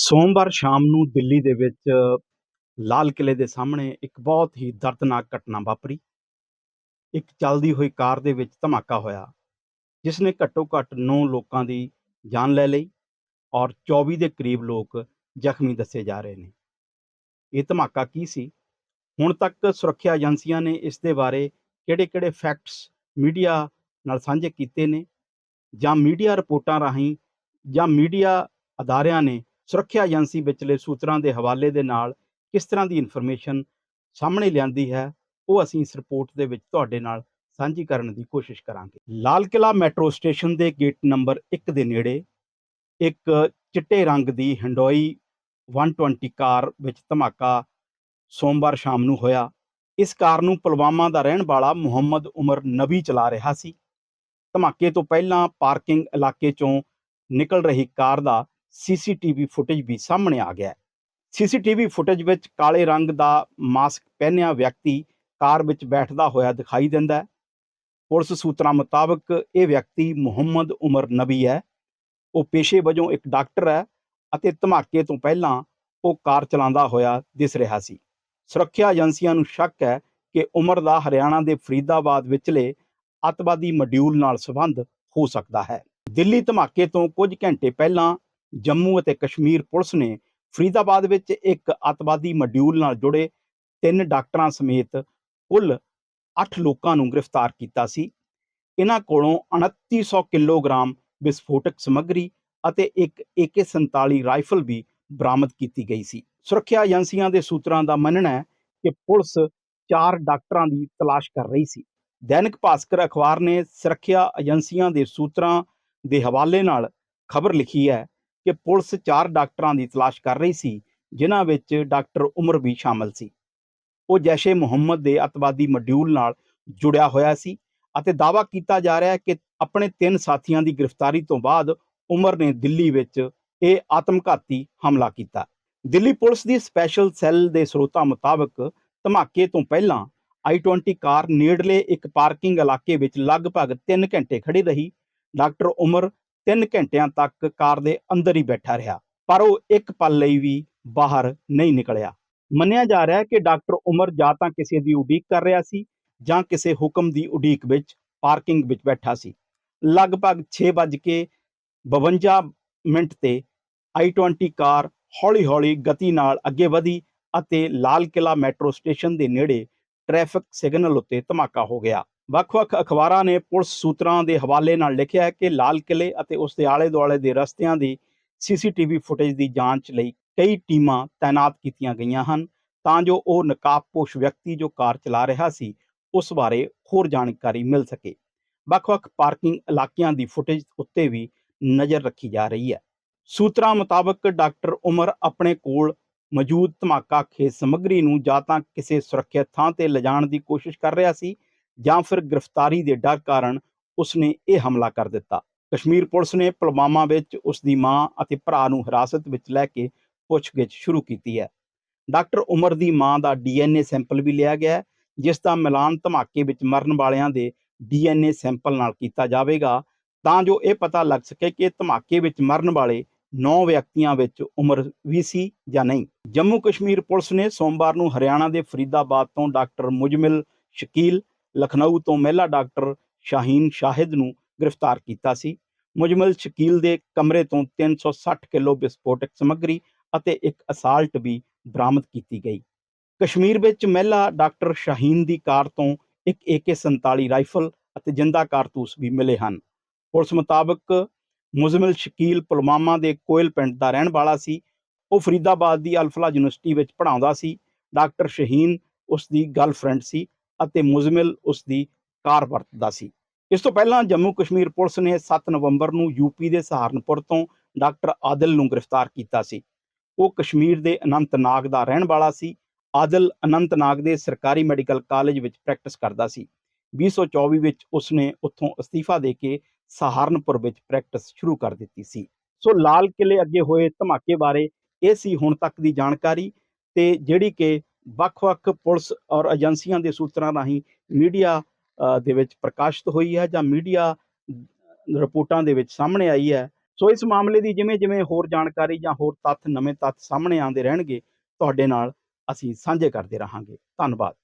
ਸੋਮਵਾਰ ਸ਼ਾਮ ਨੂੰ ਦਿੱਲੀ ਦੇ ਵਿੱਚ ਲਾਲ ਕਿਲੇ ਦੇ ਸਾਹਮਣੇ ਇੱਕ ਬਹੁਤ ਹੀ ਦਰਦਨਾਕ ਘਟਨਾ ਵਾਪਰੀ। ਇੱਕ ਚੱਲਦੀ ਹੋਈ ਕਾਰ ਦੇ ਵਿੱਚ ਧਮਾਕਾ ਹੋਇਆ, ਜਿਸ ਨੇ ਘੱਟੋ ਘੱਟ 9 ਲੋਕਾਂ ਦੀ ਜਾਨ ਲੈ ਲਈ ਔਰ 24 ਦੇ ਕਰੀਬ ਲੋਕ ਜ਼ਖਮੀ ਦੱਸੇ ਜਾ ਰਹੇ ਨੇ। ਇਹ ਧਮਾਕਾ ਕੀ ਸੀ? ਹੁਣ ਤੱਕ ਸੁਰੱਖਿਆ ਏਜੰਸੀਆਂ ਨੇ ਇਸ ਦੇ ਬਾਰੇ ਕਿਹੜੇ-ਕਿਹੜੇ ਫੈਕਟਸ ਮੀਡੀਆ ਨਾਲ ਸਾਂਝੇ ਕੀਤੇ ਨੇ ਜਾਂ ਮੀਡੀਆ ਰਿਪੋਰਟਾਂ ਰਾਹੀਂ ਜਾਂ ਮੀਡੀਆ ਅਦਾਰਿਆਂ ਨੇ ਸੁਰੱਖਿਆ ਏਜੰਸੀ ਵਿਚਲੇ ਸੂਤਰਾਂ ਦੇ ਹਵਾਲੇ ਦੇ ਨਾਲ ਕਿਸ ਤਰ੍ਹਾਂ ਦੀ ਇਨਫੋਰਮੇਸ਼ਨ ਸਾਹਮਣੇ ਲਿਆਂਦੀ ਹੈ, ਉਹ ਅਸੀਂ ਇਸ ਰਿਪੋਰਟ ਦੇ ਵਿੱਚ ਤੁਹਾਡੇ ਨਾਲ ਸਾਂਝੀ ਕਰਨ ਦੀ ਕੋਸ਼ਿਸ਼ ਕਰਾਂਗੇ। ਲਾਲ ਕਿਲਾ ਮੈਟਰੋ ਸਟੇਸ਼ਨ ਦੇ ਗੇਟ ਨੰਬਰ 1 ਦੇ ਨੇੜੇ ਇੱਕ ਚਿੱਟੇ ਰੰਗ ਦੀ ਹੰਡੋਈ 120 ਕਾਰ ਵਿੱਚ ਧਮਾਕਾ ਸੋਮਵਾਰ ਸ਼ਾਮ ਨੂੰ ਹੋਇਆ। ਇਸ ਕਾਰ ਨੂੰ ਪੁਲਵਾਮਾ ਦਾ ਰਹਿਣ ਵਾਲਾ ਮੁਹੰਮਦ ਉਮਰ ਨਬੀ ਚਲਾ ਰਿਹਾ ਸੀ। ਧਮਾਕੇ ਤੋਂ ਪਹਿਲਾਂ ਪਾਰਕਿੰਗ ਇਲਾਕੇ ਚੋਂ ਨਿਕਲ ਰਹੀ ਕਾਰ ਦਾ ਸੀਸੀਟੀਵੀ ਫੁਟੇਜ ਵੀ ਸਾਹਮਣੇ ਆ ਗਿਆ ਸੀਸੀਟੀਵੀ ਫੁਟੇਜ ਵਿੱਚ ਕਾਲੇ ਰੰਗ ਦਾ ਮਾਸਕ ਪਹਿਨਿਆ ਵਿਅਕਤੀ ਕਾਰ ਵਿੱਚ ਬੈਠਦਾ ਹੋਇਆ ਦਿਖਾਈ ਦਿੰਦਾ ਹੈ। ਪੁਲਿਸ ਸੂਤਰਾਂ ਮੁਤਾਬਕ ਇਹ ਵਿਅਕਤੀ ਮੁਹੰਮਦ ਉਮਰ ਨਬੀ ਹੈ। ਉਹ ਪੇਸ਼ੇ ਵਜੋਂ ਇੱਕ ਡਾਕਟਰ ਹੈ ਅਤੇ ਧਮਾਕੇ ਤੋਂ ਪਹਿਲਾਂ ਉਹ ਕਾਰ ਚਲਾਉਂਦਾ ਹੋਇਆ ਦਿਸ ਰਿਹਾ ਸੀ। ਸੁਰੱਖਿਆ ਏਜੰਸੀਆਂ ਨੂੰ ਸ਼ੱਕ ਹੈ ਕਿ ਉਮਰ ਦਾ ਹਰਿਆਣਾ ਦੇ ਫਰੀਦਾਬਾਦ ਵਿਚਲੇ ਅੱਤਵਾਦੀ ਮੋਡਿਊਲ ਨਾਲ ਸੰਬੰਧ ਹੋ ਸਕਦਾ ਹੈ। ਦਿੱਲੀ ਧਮਾਕੇ ਤੋਂ ਕੁਝ ਘੰਟੇ ਪਹਿਲਾਂ ਜੰਮੂ ਅਤੇ ਕਸ਼ਮੀਰ ਪੁਲਿਸ ਨੇ ਫਰੀਦਾਬਾਦ ਵਿੱਚ ਇੱਕ ਅੱਤਵਾਦੀ ਮੋਡਿਊਲ ਨਾਲ ਜੁੜੇ ਤਿੰਨ ਡਾਕਟਰਾਂ ਸਮੇਤ ਕੁੱਲ 8 ਲੋਕਾਂ ਨੂੰ ਗ੍ਰਿਫਤਾਰ ਕੀਤਾ ਸੀ। ਇਹਨਾਂ ਕੋਲੋਂ 2900 ਕਿਲੋਗ੍ਰਾਮ ਵਿਸਫੋਟਕ ਸਮੱਗਰੀ ਅਤੇ ਇੱਕ AK47 ਰਾਈਫਲ ਵੀ ਬਰਾਮਦ ਕੀਤੀ ਗਈ ਸੀ। ਸੁਰੱਖਿਆ ਏਜੰਸੀਆਂ ਦੇ ਸੂਤਰਾਂ ਦਾ ਮੰਨਣਾ ਹੈ ਕਿ ਪੁਲਿਸ ਚਾਰ ਡਾਕਟਰਾਂ ਦੀ ਤਲਾਸ਼ ਕਰ ਰਹੀ ਸੀ। ਦੈਨਿਕ ਭਾਸਕਰ ਅਖਬਾਰ ਨੇ ਸੁਰੱਖਿਆ ਏਜੰਸੀਆਂ ਦੇ ਸੂਤਰਾਂ ਦੇ ਹਵਾਲੇ ਨਾਲ ਖਬਰ ਲਿਖੀ ਹੈ ਕਿ ਪੁਲਿਸ ਚਾਰ ਡਾਕਟਰਾਂ ਦੀ ਤਲਾਸ਼ ਕਰ ਰਹੀ ਸੀ, ਜਿਨ੍ਹਾਂ ਵਿੱਚ ਡਾਕਟਰ ਉਮਰ ਵੀ ਸ਼ਾਮਲ ਸੀ। ਉਹ ਜੈਸ਼ੇ ਮੁਹੰਮਦ ਦੇ ਅਤਵਾਦੀ ਮੋਡਿਊਲ ਨਾਲ ਜੁੜਿਆ ਹੋਇਆ ਸੀ ਅਤੇ ਦਾਅਵਾ ਕੀਤਾ ਜਾ ਰਿਹਾ ਹੈ ਕਿ ਆਪਣੇ ਤਿੰਨ ਸਾਥੀਆਂ ਦੀ ਗ੍ਰਿਫਤਾਰੀ ਤੋਂ ਬਾਅਦ ਉਮਰ ਨੇ ਦਿੱਲੀ ਵਿੱਚ ਇਹ ਆਤਮਘਾਤੀ ਹਮਲਾ ਕੀਤਾ। ਦਿੱਲੀ ਪੁਲਿਸ ਦੀ ਸਪੈਸ਼ਲ ਸੈੱਲ ਦੇ ਸਰੋਤਾਂ ਮੁਤਾਬਕ ਧਮਾਕੇ ਤੋਂ ਪਹਿਲਾਂ i20 ਕਾਰ ਨੇੜਲੇ ਇੱਕ ਪਾਰਕਿੰਗ ਇਲਾਕੇ ਵਿੱਚ ਲਗਭਗ 3 ਘੰਟੇ ਖੜੀ ਰਹੀ। ਡਾਕਟਰ ਉਮਰ 3 ਘੰਟਿਆਂ ਤੱਕ ਕਾਰ ਦੇ ਅੰਦਰ ਹੀ ਬੈਠਾ ਰਿਹਾ, ਪਰ ਉਹ ਇੱਕ ਪਲ ਲਈ ਵੀ ਬਾਹਰ ਨਹੀਂ ਨਿਕਲਿਆ। ਮੰਨਿਆ ਜਾ ਰਿਹਾ ਹੈ ਕਿ ਡਾਕਟਰ ਉਮਰ ਜਾਂ ਤਾਂ ਕਿਸੇ ਦੀ ਉਡੀਕ ਕਰ ਰਿਹਾ ਸੀ ਜਾਂ ਕਿਸੇ ਹੁਕਮ ਦੀ ਉਡੀਕ ਵਿੱਚ, ਪਾਰਕਿੰਗ ਵਿੱਚ ਬੈਠਾ ਸੀ। ਲਗਭਗ 6:52 ਮਿੰਟ ਤੇ i20 ਕਾਰ ਹੌਲੀ-ਹੌਲੀ ਗਤੀ ਨਾਲ ਅੱਗੇ ਵਧੀ ਅਤੇ ਲਾਲ ਕਿਲਾ ਮੈਟਰੋ ਸਟੇਸ਼ਨ ਦੇ ਨੇੜੇ ਟ੍ਰੈਫਿਕ ਸਿਗਨਲ ਉੱਤੇ ਧਮਾਕਾ ਹੋ ਗਿਆ। ਵੱਖ-ਵੱਖ ਅਖਬਾਰਾਂ ਨੇ ਪੁਲਿਸ ਸੂਤਰਾਂ ਦੇ ਹਵਾਲੇ ਨਾਲ ਲਿਖਿਆ ਹੈ ਕਿ ਲਾਲ ਕਿਲੇ ਅਤੇ ਉਸ ਦੇ ਆਲੇ-ਦੁਆਲੇ ਦੇ ਰਸਤਿਆਂ ਦੀ ਸੀਸੀਟੀਵੀ ਫੁਟੇਜ ਦੀ ਜਾਂਚ ਲਈ ਕਈ ਟੀਮਾਂ ਤਾਇਨਾਤ ਕੀਤੀਆਂ ਗਈਆਂ ਹਨ। ਤਾਂ ਜੋ ਉਹ ਨਕਾਬਪੋਸ਼ ਵਿਅਕਤੀ ਜੋ ਕਾਰ ਚਲਾ ਰਿਹਾ ਸੀ, ਉਸ ਬਾਰੇ ਹੋਰ ਜਾਣਕਾਰੀ ਮਿਲ ਸਕੇ। ਵੱਖ-ਵੱਖ ਪਾਰਕਿੰਗ ਇਲਾਕਿਆਂ ਦੀ ਫੁਟੇਜ ਉੱਤੇ ਵੀ ਨਜ਼ਰ ਰੱਖੀ ਜਾ ਰਹੀ ਹੈ। ਸੂਤਰਾਂ ਮੁਤਾਬਕ ਡਾਕਟਰ ਉਮਰ ਆਪਣੇ ਕੋਲ ਮੌਜੂਦ ਧਮਾਕਾ ਖੇਤ ਸਮੱਗਰੀ ਨੂੰ ਜਾਂ ਤਾਂ ਕਿਸੇ ਸੁਰੱਖਿਅਤ ਥਾਂ ਤੇ ਲਿਜਾਣ ਦੀ ਕੋਸ਼ਿਸ਼ ਕਰ ਰਿਹਾ ਸੀ ਜਾਂ ਫਿਰ ਗ੍ਰਿਫਤਾਰੀ ਦੇ ਡਰ ਕਾਰਨ ਉਸਨੇ ਇਹ ਹਮਲਾ ਕਰ ਦਿੱਤਾ। ਕਸ਼ਮੀਰ ਪੁਲਿਸ ਨੇ ਪੁਲਵਾਮਾ ਵਿੱਚ ਉਸ ਦੀ ਮਾਂ ਅਤੇ ਭਰਾ ਨੂੰ ਹਿਰਾਸਤ ਵਿੱਚ ਲੈ ਕੇ ਪੁੱਛਗਿੱਛ ਸ਼ੁਰੂ ਕੀਤੀ ਹੈ। ਡਾਕਟਰ ਉਮਰ ਦੀ ਮਾਂ ਦਾ ਡੀਐਨਏ ਸੈਂਪਲ ਵੀ ਲਿਆ ਗਿਆ ਜਿਸ ਦਾ ਮਿਲਾਨ ਧਮਾਕੇ ਵਿੱਚ ਮਰਨ ਵਾਲਿਆਂ ਦੇ ਡੀਐਨਏ ਸੈਂਪਲ ਨਾਲ ਕੀਤਾ ਜਾਵੇਗਾ। ਤਾਂ ਜੋ ਇਹ ਪਤਾ ਲੱਗ ਸਕੇ ਕਿ ਧਮਾਕੇ ਵਿੱਚ ਮਰਨ ਵਾਲੇ 9 ਵਿਅਕਤੀਆਂ ਵਿੱਚ ਉਮਰ ਵੀ ਸੀ ਜਾਂ ਨਹੀਂ। ਜੰਮੂ ਕਸ਼ਮੀਰ ਪੁਲਿਸ ਨੇ ਸੋਮਵਾਰ ਨੂੰ ਹਰਿਆਣਾ ਦੇ ਫਰੀਦਾਬਾਦ ਤੋਂ ਡਾਕਟਰ ਮੁਜਮਿਲ ਸ਼ਕੀਲ ਲਖਨਊ ਤੋਂ ਮਹਿਲਾ ਡਾਕਟਰ ਸ਼ਾਹੀਨ ਸ਼ਾਹਿਦ ਨੂੰ ਗ੍ਰਿਫਤਾਰ ਕੀਤਾ ਸੀ। ਮੁਜਮਿਲ ਸ਼ਕੀਲ ਦੇ ਕਮਰੇ ਤੋਂ 360 ਕਿਲੋ ਵਿਸਫੋਟਕ ਸਮੱਗਰੀ ਅਤੇ ਇੱਕ ਅਸਾਲਟ ਵੀ ਬਰਾਮਦ ਕੀਤੀ ਗਈ। ਕਸ਼ਮੀਰ ਵਿੱਚ ਮਹਿਲਾ ਡਾਕਟਰ ਸ਼ਾਹੀਨ ਦੀ ਕਾਰ ਤੋਂ ਇੱਕ AK47 ਰਾਈਫਲ ਅਤੇ ਜਿੰਦਾ ਕਾਰਤੂਸ ਵੀ ਮਿਲੇ ਹਨ। ਪੁਲਿਸ ਮੁਤਾਬਕ ਮੁਜ਼ਮਿਲ ਸ਼ਕੀਲ ਪੁਲਵਾਮਾ ਦੇ ਕੋਇਲ ਪਿੰਡ ਦਾ ਰਹਿਣ ਵਾਲਾ ਸੀ। ਉਹ ਫਰੀਦਾਬਾਦ ਦੀ ਅਲਫਲਾ ਯੂਨੀਵਰਸਿਟੀ ਵਿੱਚ ਪੜ੍ਹਾਉਂਦਾ ਸੀ। ਡਾਕਟਰ ਸ਼ਹੀਨ ਉਸ ਦੀ ਗਰਲਫ੍ਰੈਂਡ ਸੀ ਅਤੇ ਮੁਜ਼ਮਿਲ ਉਸ ਦੀ ਕਾਰ ਵਰਤਦਾ ਸੀ। ਇਸ ਤੋਂ ਪਹਿਲਾਂ ਜੰਮੂ ਕਸ਼ਮੀਰ ਪੁਲਿਸ ਨੇ 7 ਨਵੰਬਰ ਨੂੰ ਯੂਪੀ ਦੇ ਸਹਾਰਨਪੁਰ ਤੋਂ ਡਾਕਟਰ ਆਦਿਲ ਨੂੰ ਗ੍ਰਿਫਤਾਰ ਕੀਤਾ ਸੀ। ਉਹ ਕਸ਼ਮੀਰ ਦੇ ਅਨੰਤਨਾਗ ਦਾ ਰਹਿਣ ਵਾਲਾ ਸੀ। ਆਦਿਲ ਅਨੰਤਨਾਗ ਦੇ ਸਰਕਾਰੀ ਮੈਡੀਕਲ ਕਾਲਜ ਵਿੱਚ ਪ੍ਰੈਕਟਿਸ ਕਰਦਾ ਸੀ। 2024 ਵਿੱਚ ਉਸਨੇ ਉੱਥੋਂ ਅਸਤੀਫਾ ਦੇ ਕੇ ਸਹਾਰਨਪੁਰ ਵਿੱਚ ਪ੍ਰੈਕਟਿਸ ਸ਼ੁਰੂ ਕਰ ਦਿੱਤੀ ਸੀ। ਸੋ ਲਾਲ ਕਿਲੇ ਅੱਗੇ ਹੋਏ ਧਮਾਕੇ ਬਾਰੇ ਇਹ ਸੀ ਹੁਣ ਤੱਕ ਦੀ ਜਾਣਕਾਰੀ ਤੇ ਜਿਹੜੀ ਕਿ ਵੱਖ-ਵੱਖ ਪੁਲਿਸ ਔਰ ਏਜੰਸੀਆਂ ਦੇ ਸੂਤਰਾਂ ਰਾਹੀਂ ਮੀਡੀਆ ਦੇ ਵਿੱਚ ਪ੍ਰਕਾਸ਼ਿਤ ਹੋਈ ਹੈ ਜਾਂ ਮੀਡੀਆ ਰਿਪੋਰਟਾਂ ਦੇ ਵਿੱਚ ਸਾਹਮਣੇ ਆਈ ਹੈ। ਸੋ ਇਸ ਮਾਮਲੇ ਦੀ ਜਿਵੇਂ ਜਿਵੇਂ ਹੋਰ ਜਾਣਕਾਰੀ ਜਾਂ ਹੋਰ ਤੱਥ ਨਵੇਂ ਤੱਥ ਸਾਹਮਣੇ ਆਉਂਦੇ ਰਹਿਣਗੇ, ਤੁਹਾਡੇ ਨਾਲ ਅਸੀਂ ਸਾਂਝੇ ਕਰਦੇ ਰਹਾਂਗੇ। ਧੰਨਵਾਦ।